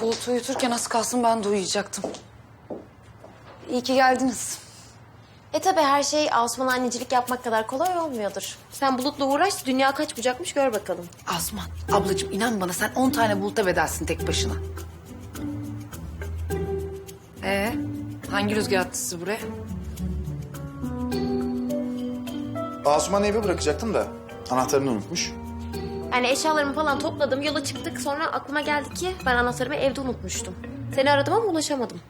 Bulut uyuturken az kalsın ben de uyuyacaktım. İyi ki geldiniz. E tabi her şey Asuman annecilik yapmak kadar kolay olmuyordur. Sen Bulut'la uğraş, dünya kaç bucakmış gör bakalım. Asman, ablacığım inan bana sen on tane buluta bedelsin tek başına. Ee, hangi rüzgar attı sizi buraya? Asuman'ı eve bırakacaktım da anahtarını unutmuş. Yani eşyalarımı falan topladım, yola çıktık. Sonra aklıma geldi ki ben anahtarımı evde unutmuştum. Seni aradım ama ulaşamadım.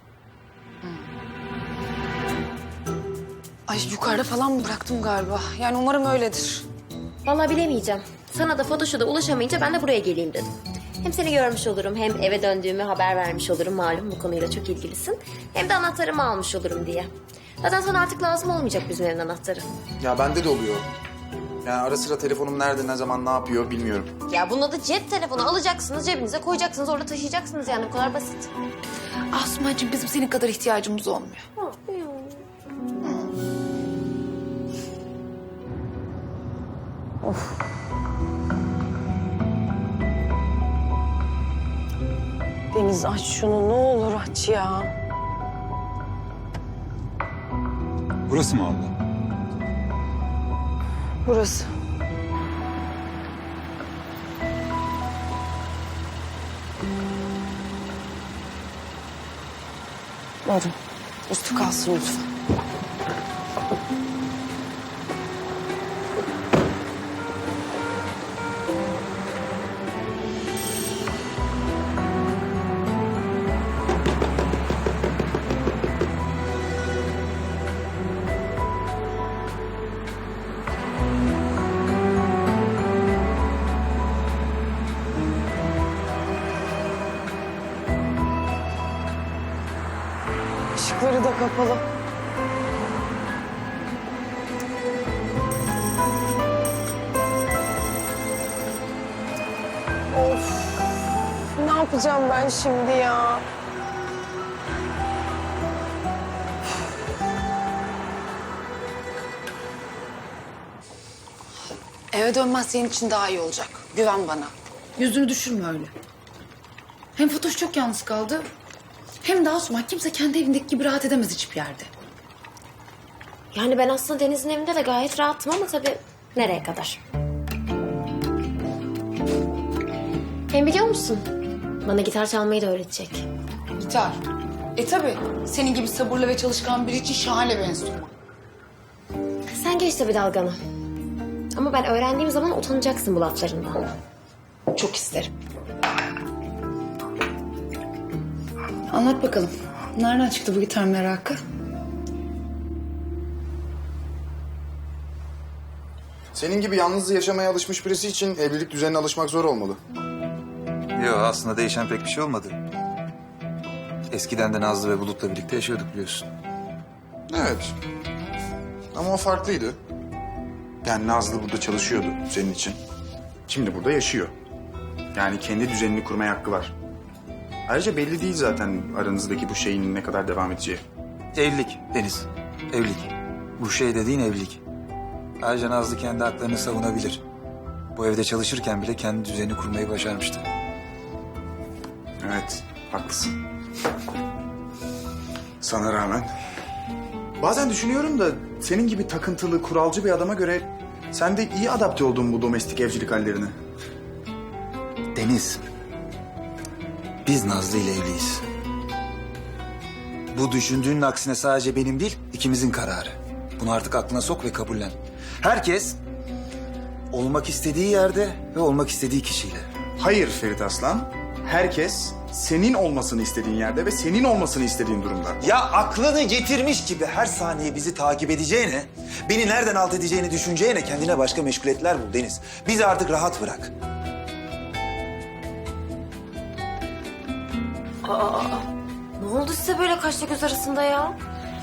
Ay yukarıda falan mı bıraktım galiba? Yani umarım öyledir. Vallahi bilemeyeceğim. Sana da Fatoş'a da ulaşamayınca ben de buraya geleyim dedim. Hem seni görmüş olurum, hem eve döndüğümü haber vermiş olurum. Malum bu konuyla çok ilgilisin. Hem de anahtarımı almış olurum diye. Zaten sana artık lazım olmayacak bizim evin anahtarı. Ya bende de oluyor. Yani ara sıra telefonum nerede, ne zaman, ne yapıyor bilmiyorum. Ya bunun adı cep telefonu. Alacaksınız, cebinize koyacaksınız, orada taşıyacaksınız yani bu kadar basit. Asumancığım bizim senin kadar ihtiyacımız olmuyor. Deniz aç şunu ne olur aç ya. Burası mı abla? Burası. Buyurun. Üstü kalsın lütfen. Yapacağım ben şimdi ya? Eve dönmez senin için daha iyi olacak. Güven bana. Yüzünü düşürme öyle. Hem Fatoş çok yalnız kaldı. Hem de Asuman kimse kendi evindeki gibi rahat edemez hiçbir yerde. Yani ben aslında Deniz'in evinde de gayet rahattım ama tabii nereye kadar? Hem biliyor musun? Bana gitar çalmayı da öğretecek. Gitar. E tabi. Senin gibi sabırlı ve çalışkan biri için şahane bir enstrüman. Sen geç tabii dalganı. Ama ben öğrendiğim zaman utanacaksın bu laflarından. Çok isterim. Anlat bakalım. Nereden çıktı bu gitar merakı? Senin gibi yalnız yaşamaya alışmış birisi için evlilik düzenine alışmak zor olmalı. Yok aslında değişen pek bir şey olmadı. Eskiden de Nazlı ve Bulut'la birlikte yaşıyorduk biliyorsun. Evet. Ama o farklıydı. Yani Nazlı burada çalışıyordu senin için. Şimdi burada yaşıyor. Yani kendi düzenini kurmaya hakkı var. Ayrıca belli değil zaten aranızdaki bu şeyin ne kadar devam edeceği. Evlilik Deniz, evlilik. Bu şey dediğin evlilik. Ayrıca Nazlı kendi haklarını savunabilir. Bu evde çalışırken bile kendi düzenini kurmayı başarmıştı. Evet, haklısın. Sana rağmen. Bazen düşünüyorum da senin gibi takıntılı, kuralcı bir adama göre sen de iyi adapte oldun bu domestik evcilik hallerine. Deniz, biz Nazlı ile evliyiz. Bu düşündüğünün aksine sadece benim değil, ikimizin kararı. Bunu artık aklına sok ve kabullen. Herkes olmak istediği yerde ve olmak istediği kişiyle. Hayır Ferit Aslan. Herkes senin olmasını istediğin yerde ve senin olmasını istediğin durumda. Ya aklını getirmiş gibi her saniye bizi takip edeceğine, beni nereden alt edeceğini düşüneceğine kendine başka meşguliyetler bul Deniz. Bizi artık rahat bırak. Ne oldu size böyle kaşla göz arasında ya?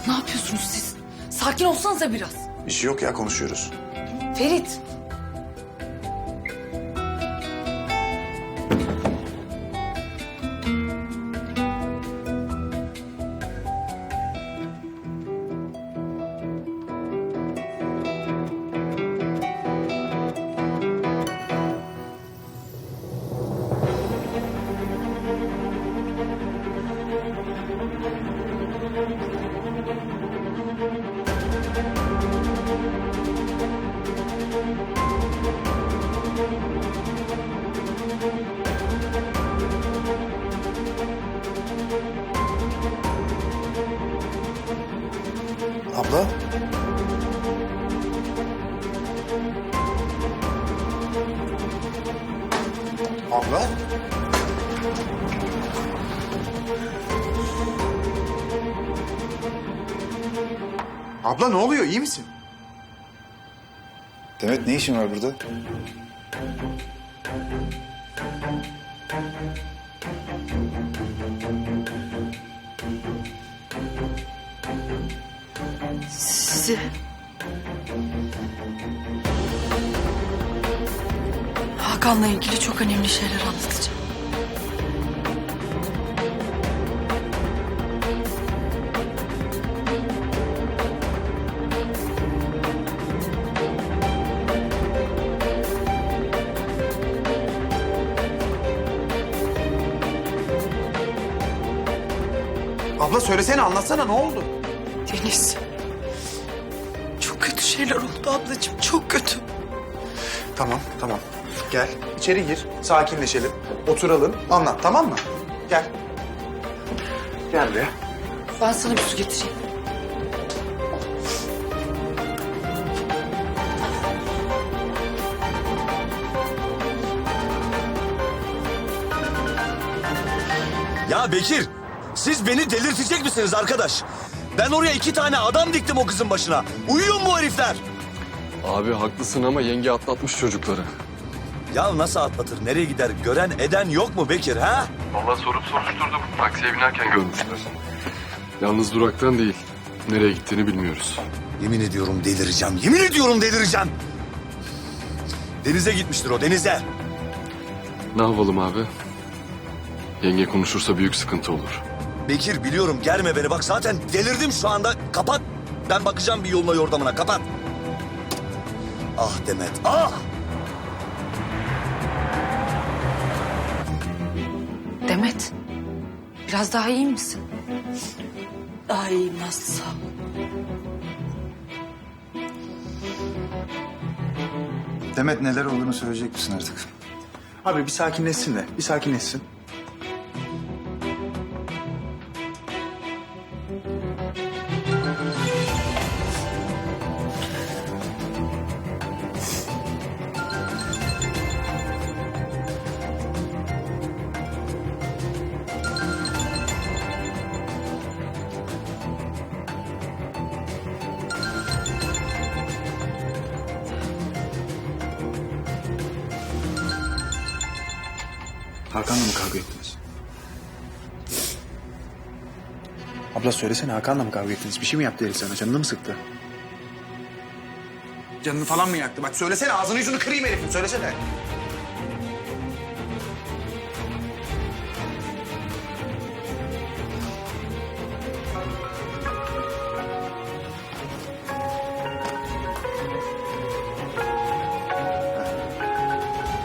Ne yapıyorsunuz siz? Sakin olsanıza biraz. Bir şey yok ya konuşuyoruz. Ferit. Abla ne oluyor? İyi misin? Demet ne işin var burada? Sizi... Hakan'la ilgili çok önemli şeyler anlatacağım. Abla söylesene anlatsana ne oldu? Deniz. Çok kötü şeyler oldu ablacığım. Çok kötü. Tamam tamam. Gel içeri gir. Sakinleşelim. Oturalım. Anlat tamam mı? Gel. Gel buraya. Ben sana bir su getireyim. Ya Bekir, siz beni delirtecek misiniz arkadaş? Ben oraya iki tane adam diktim o kızın başına. Uyuyor mu bu herifler? Abi haklısın ama yenge atlatmış çocukları. Ya nasıl atlatır, nereye gider? Gören eden yok mu Bekir ha? Vallahi sorup soruşturduk. Taksiye binerken görmüşler. Yalnız duraktan değil. Nereye gittiğini bilmiyoruz. Yemin ediyorum delireceğim, yemin ediyorum delireceğim. Denize gitmiştir o, denize. Ne yapalım abi? Yenge konuşursa büyük sıkıntı olur. Bekir biliyorum, germe beni. Bak zaten delirdim şu anda. Kapat. Ben bakacağım bir yoluna yordamına, kapat. Ah Demet, ah! Demet. Biraz daha iyi misin? Daha iyiyim Nazlı sağ ol. Demet neler olduğunu söyleyecek misin artık? Abi bir sakinleşsin de. Bir sakinleşsin. Hakan'la mı kavga ettiniz? Abla söylesene Hakan'la mı kavga ettiniz? Bir şey mi yaptı herif sana? Canını mı sıktı? Canını falan mı yaktı? Bak söylesene ağzını yüzünü kırayım herifin söylesene.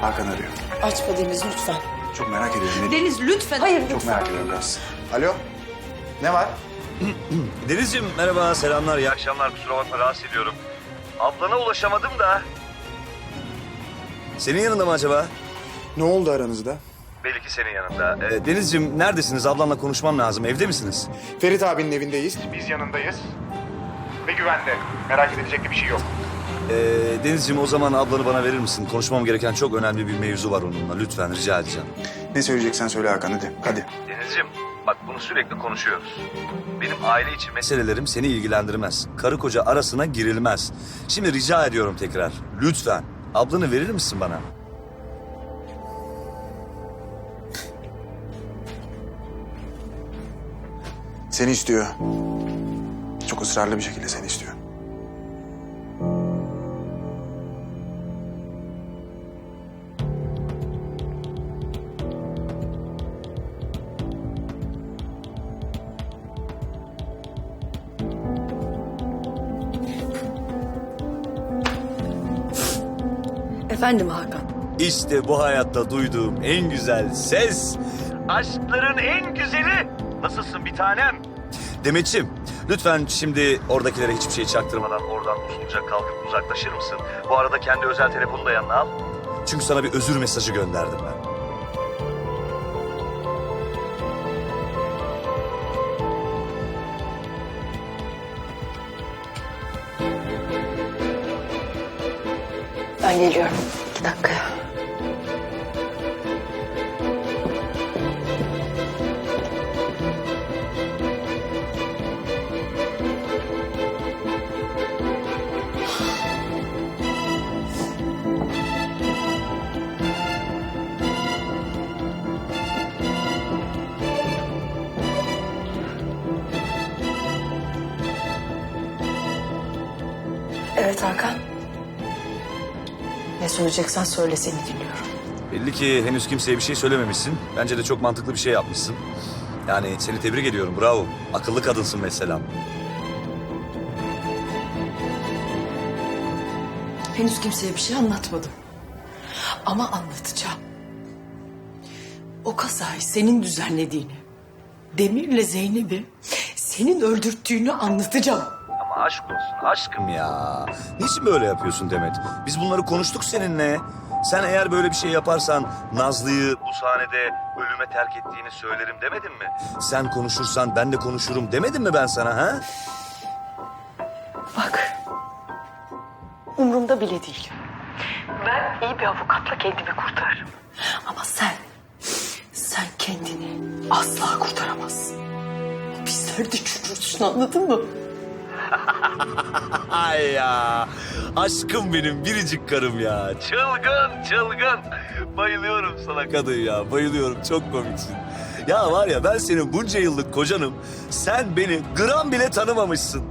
Hakan arıyor. Açma Deniz lütfen. Çok merak ediyorum. Ne- Deniz lütfen. Hayır Çok merak ediyorum biraz. Alo? Ne var? Denizciğim merhaba, selamlar, iyi akşamlar. Kusura bakma rahatsız ediyorum. Ablana ulaşamadım da. Senin yanında mı acaba? Ne oldu aranızda? Belli ki senin yanında. Ee, Denizciğim neredesiniz? Ablanla konuşmam lazım. Evde misiniz? Ferit abinin evindeyiz. Biz yanındayız. Ve güvende. Merak edilecek bir şey yok. Ee, Denizciğim o zaman ablanı bana verir misin? Konuşmam gereken çok önemli bir mevzu var onunla. Lütfen rica edeceğim. Ne söyleyeceksen söyle Hakan hadi. Hadi. Denizciğim bak bunu sürekli konuşuyoruz. Benim aile içi meselelerim seni ilgilendirmez. Karı koca arasına girilmez. Şimdi rica ediyorum tekrar. Lütfen ablanı verir misin bana? Seni istiyor. Çok ısrarlı bir şekilde seni istiyor. Efendim Hakan. İşte bu hayatta duyduğum en güzel ses. Aşkların en güzeli. Nasılsın bir tanem? Demetciğim, lütfen şimdi oradakilere hiçbir şey çaktırmadan oradan usulca kalkıp uzaklaşır mısın? Bu arada kendi özel telefonunu da yanına al. Çünkü sana bir özür mesajı gönderdim ben. Hemen geliyorum. İki dakika. Evet Hakan. Söyleyeceksen söyle seni dinliyorum. Belli ki henüz kimseye bir şey söylememişsin. Bence de çok mantıklı bir şey yapmışsın. Yani seni tebrik ediyorum. Bravo. Akıllı kadınsın mesela. Henüz kimseye bir şey anlatmadım. Ama anlatacağım. O kazayı senin düzenlediğini, Demir'le Zeynep'i senin öldürttüğünü anlatacağım. Aşk olsun aşkım ya. Niçin böyle yapıyorsun Demet? Biz bunları konuştuk seninle. Sen eğer böyle bir şey yaparsan Nazlı'yı bu sahnede ölüme terk ettiğini söylerim demedin mi? Sen konuşursan ben de konuşurum demedim mi ben sana ha? Bak. Umurumda bile değil. Ben iyi bir avukatla kendimi kurtarırım. Ama sen, sen kendini asla kurtaramazsın. Bizler de çürürsün anladın mı? Ay ya. Aşkım benim biricik karım ya. Çılgın çılgın. Bayılıyorum sana kadın ya. Bayılıyorum çok komiksin. Ya var ya ben senin bunca yıllık kocanım. Sen beni gram bile tanımamışsın.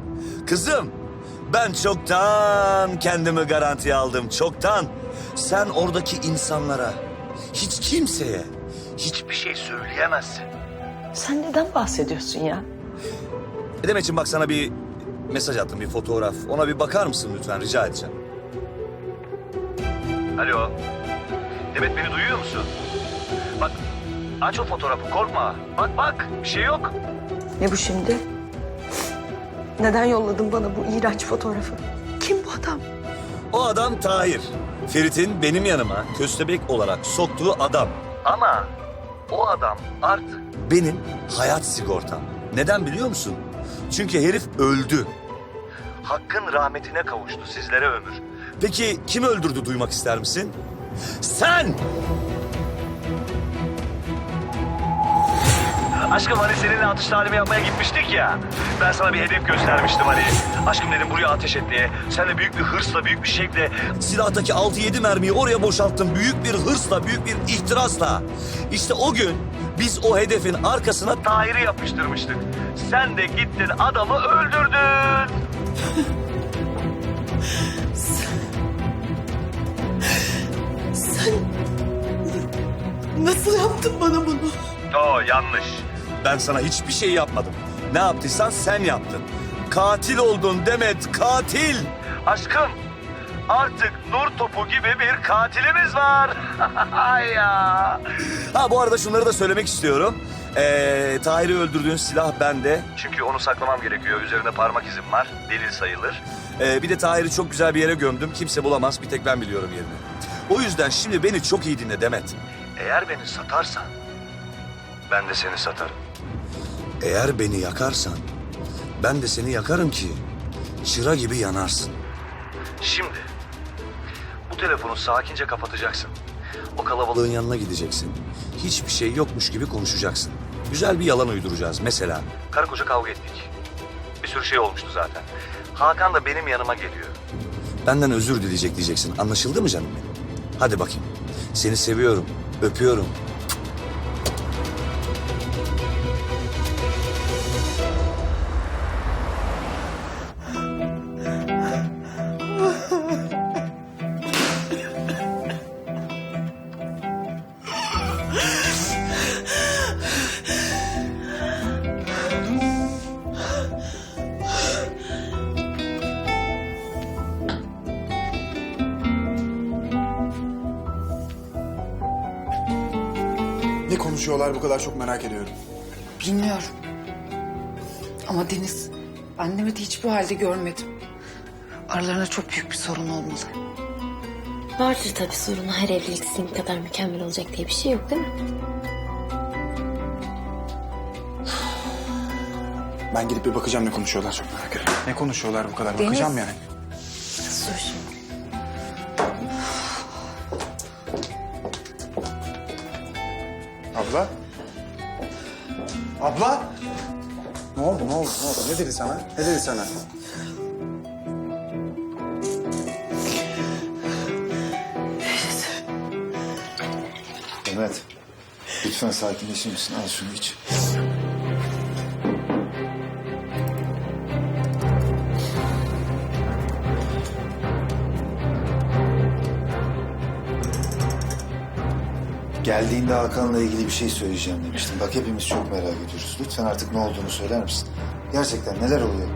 Kızım ben çoktan kendimi garantiye aldım. Çoktan. Sen oradaki insanlara hiç kimseye hiçbir şey söyleyemezsin. Sen neden bahsediyorsun ya? Demetciğim bak sana bir mesaj attım, bir fotoğraf. Ona bir bakar mısın lütfen rica edeceğim. Alo. Demet beni duyuyor musun? Bak aç o fotoğrafı korkma. Bak bak bir şey yok. Ne bu şimdi? Neden yolladın bana bu iğrenç fotoğrafı? Kim bu adam? O adam Tahir. Ferit'in benim yanıma köstebek olarak soktuğu adam. Ama o adam artık benim hayat sigortam. Neden biliyor musun? Çünkü herif öldü. Hakkın rahmetine kavuştu sizlere ömür. Peki kim öldürdü duymak ister misin? Sen! Aşkım hani seninle atış talimi yapmaya gitmiştik ya. Ben sana bir hedef göstermiştim hani. Aşkım dedim buraya ateş et diye. Sen de büyük bir hırsla, büyük bir şekle silahtaki 6-7 mermiyi oraya boşalttın. Büyük bir hırsla, büyük bir ihtirasla. İşte o gün biz o hedefin arkasına Tahir'i yapıştırmıştık. Sen de gittin adamı öldürdün. Sen nasıl yaptın bana bunu? Oo yanlış. Ben sana hiçbir şey yapmadım. Ne yaptıysan sen yaptın. Katil oldun Demet, katil. Aşkım, artık nur topu gibi bir katilimiz var. Ya. Ha bu arada şunları da söylemek istiyorum. Ee, Tahir'i öldürdüğün silah bende. Çünkü onu saklamam gerekiyor. Üzerinde parmak izim var. Delil sayılır. Ee, bir de Tahir'i çok güzel bir yere gömdüm. Kimse bulamaz. Bir tek ben biliyorum yerini. O yüzden şimdi beni çok iyi dinle Demet. Eğer beni satarsan ben de seni satarım. Eğer beni yakarsan ben de seni yakarım ki çıra gibi yanarsın. Şimdi bu telefonu sakince kapatacaksın. O kalabalığın yanına gideceksin. Hiçbir şey yokmuş gibi konuşacaksın. Güzel bir yalan uyduracağız. Mesela karı koca kavga ettik. Bir sürü şey olmuştu zaten. Hakan da benim yanıma geliyor. Benden özür dileyecek diyeceksin. Anlaşıldı mı canım benim? Hadi bakayım. Seni seviyorum. Öpüyorum. Konuşuyorlar bu kadar çok merak ediyorum. Bilmiyorum. Ama Deniz, ben Demet'i hiç bu halde görmedim. Aralarında çok büyük bir sorun olmalı. Vardır tabii sorunu. Her evlilik sizin kadar mükemmel olacak diye bir şey yok değil mi? Ben gidip bir bakacağım ne konuşuyorlar çok merak ediyorum. Ne konuşuyorlar bu kadar Deniz. bakacağım yani. Abla? Ne oldu ne oldu ne oldu ne dedi sana? Ne dedi sana? Demet, lütfen sakinleşir misin? Al şunu iç. Geldiğinde Hakan'la ilgili bir şey söyleyeceğim demiştim. Bak hepimiz çok merak ediyoruz. Lütfen artık ne olduğunu söyler misin? Gerçekten neler oluyor?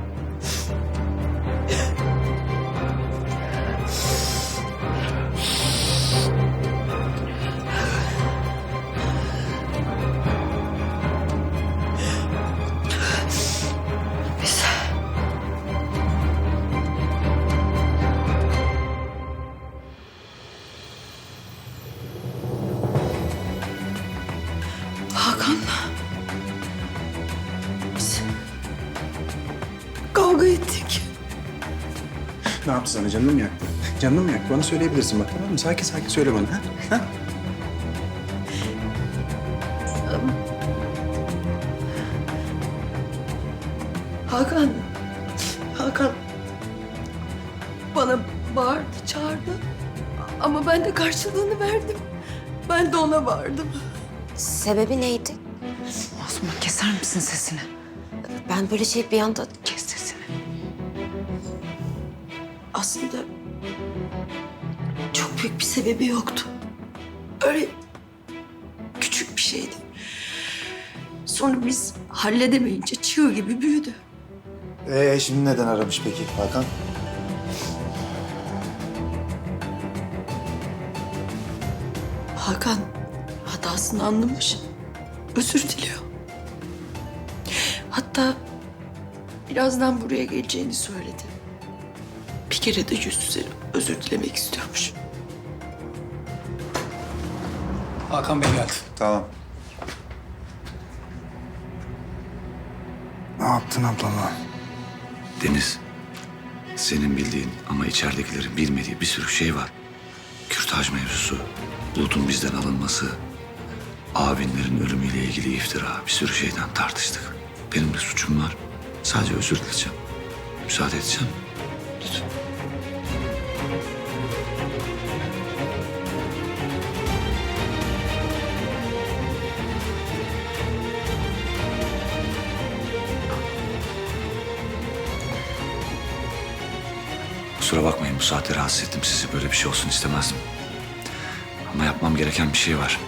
Yaptı sana? Canını mı yaktı? Canını mı yaktı? Bana söyleyebilirsin bak tamam mı? Sakin sakin söyle bana. Ha? ha? Hakan, Hakan bana bağırdı, çağırdı. Ama ben de karşılığını verdim. Ben de ona bağırdım. Sebebi neydi? Asuman keser misin sesini? Ben böyle şey bir anda... Aslında çok büyük bir sebebi yoktu. Öyle küçük bir şeydi. Sonra biz halledemeyince çığ gibi büyüdü. Ee şimdi neden aramış peki Hakan? Hakan hatasını anlamış. Özür diliyor. Hatta birazdan buraya geleceğini söyledi. Bir kere de yüz yüze özür dilemek istiyormuş. Hakan Bey geldi. Tamam. Ne yaptın ablama? Deniz, senin bildiğin ama içeridekilerin bilmediği bir sürü şey var. Kürtaj mevzusu, Bulut'un bizden alınması, abinlerin ölümüyle ilgili iftira, bir sürü şeyden tartıştık. Benim de suçum var. Sadece özür dileyeceğim. Müsaade edeceğim. Lütfen. Bakmayın bu saatte rahatsız ettim sizi. Böyle bir şey olsun istemezdim. Ama yapmam gereken bir şey var.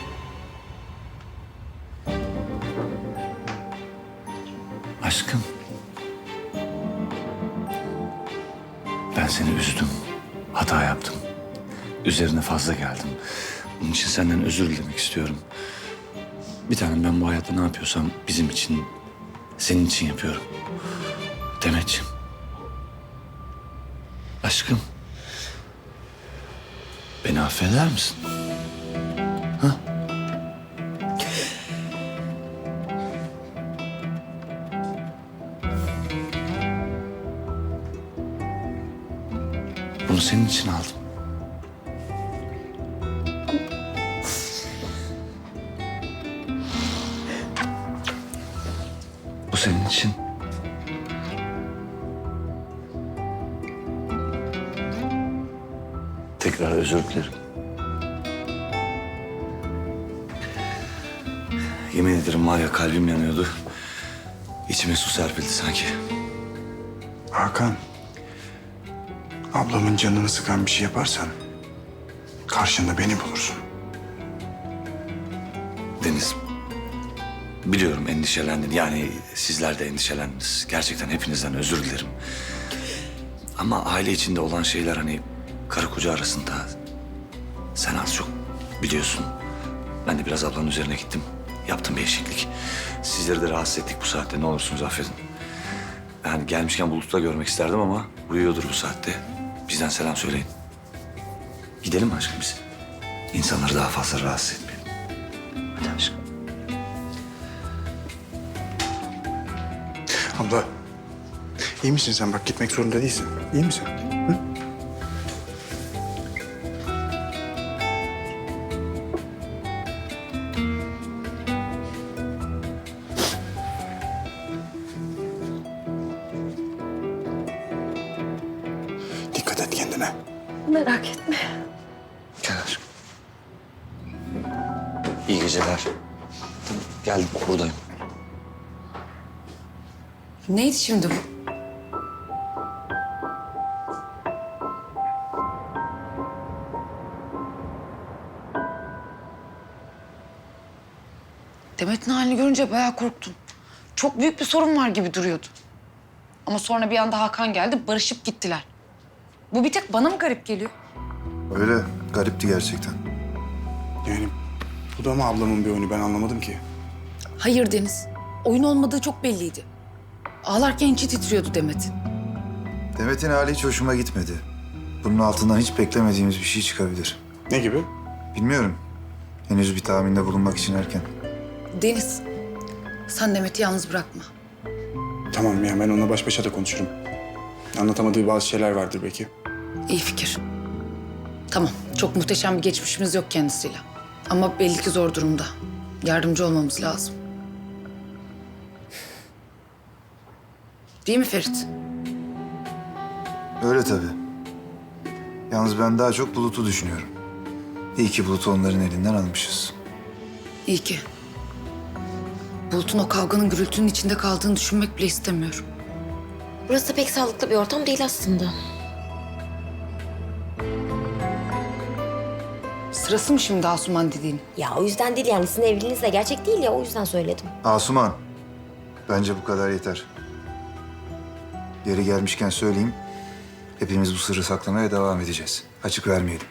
Aşkım. Ben seni üzdüm. Hata yaptım. Üzerine fazla geldim. Bunun için senden özür dilemek istiyorum. Bir tanem ben bu hayatta ne yapıyorsam bizim için, senin için yapıyorum. Demetciğim. Aşkım. Beni affeder misin? Ha? Bunu senin için aldım. Bu senin için. Tekrar özür dilerim. Yemin ederim var ya kalbim yanıyordu. İçime su serpildi sanki. Hakan. Ablamın canını sıkan bir şey yaparsan karşında beni bulursun. Deniz, biliyorum endişelendin. Yani sizler de endişelendiniz. Gerçekten hepinizden özür dilerim. Ama aile içinde olan şeyler hani karı koca arasında sen az çok biliyorsun. Ben de biraz ablanın üzerine gittim. Yaptım bir eşeklik. Sizleri de rahatsız ettik bu saatte. Ne olursunuz affedin. Yani gelmişken Bulut'u da görmek isterdim ama uyuyordur bu saatte. Bizden selam söyleyin. Gidelim mi aşkım biz? İnsanları daha fazla rahatsız etmeyelim. Hadi aşkım. Abla. iyi misin sen? Bak gitmek zorunda değilsin. İyi misin? Dikkat et kendine. Merak etme. Gel aşkım. İyi geceler. Tamam, geldim buradayım. Neydi şimdi bu? Demet'in halini görünce bayağı korktum. Çok büyük bir sorun var gibi duruyordu. Ama sonra bir anda Hakan geldi, barışıp gittiler. Bu bir tek bana mı garip geliyor? Öyle garipti gerçekten. Yani bu da mı ablamın bir oyunu ben anlamadım ki. Hayır Deniz. Oyun olmadığı çok belliydi. Ağlarken içi titriyordu Demet'in. Demet'in hali hiç hoşuma gitmedi. Bunun altından hiç beklemediğimiz bir şey çıkabilir. Ne gibi? Bilmiyorum. Henüz bir tahminde bulunmak için erken. Deniz, sen Demet'i yalnız bırakma. Tamam ya ben onunla baş başa da konuşurum. Anlatamadığı bazı şeyler vardır belki. İyi fikir. Tamam, çok muhteşem bir geçmişimiz yok kendisiyle. Ama belli ki zor durumda. Yardımcı olmamız lazım. Değil mi Ferit? Öyle tabii. Yalnız ben daha çok Bulut'u düşünüyorum. İyi ki Bulut'u onların elinden almışız. İyi ki. Bulut'un o kavganın gürültünün içinde kaldığını düşünmek bile istemiyorum. Burası pek sağlıklı bir ortam değil aslında. Sırası mı şimdi Asuman dediğin? Ya o yüzden değil yani sizin evliliğiniz de gerçek değil ya o yüzden söyledim. Asuman, bence bu kadar yeter. Yeri gelmişken söyleyeyim, hepimiz bu sırrı saklamaya devam edeceğiz. Açık vermeyelim.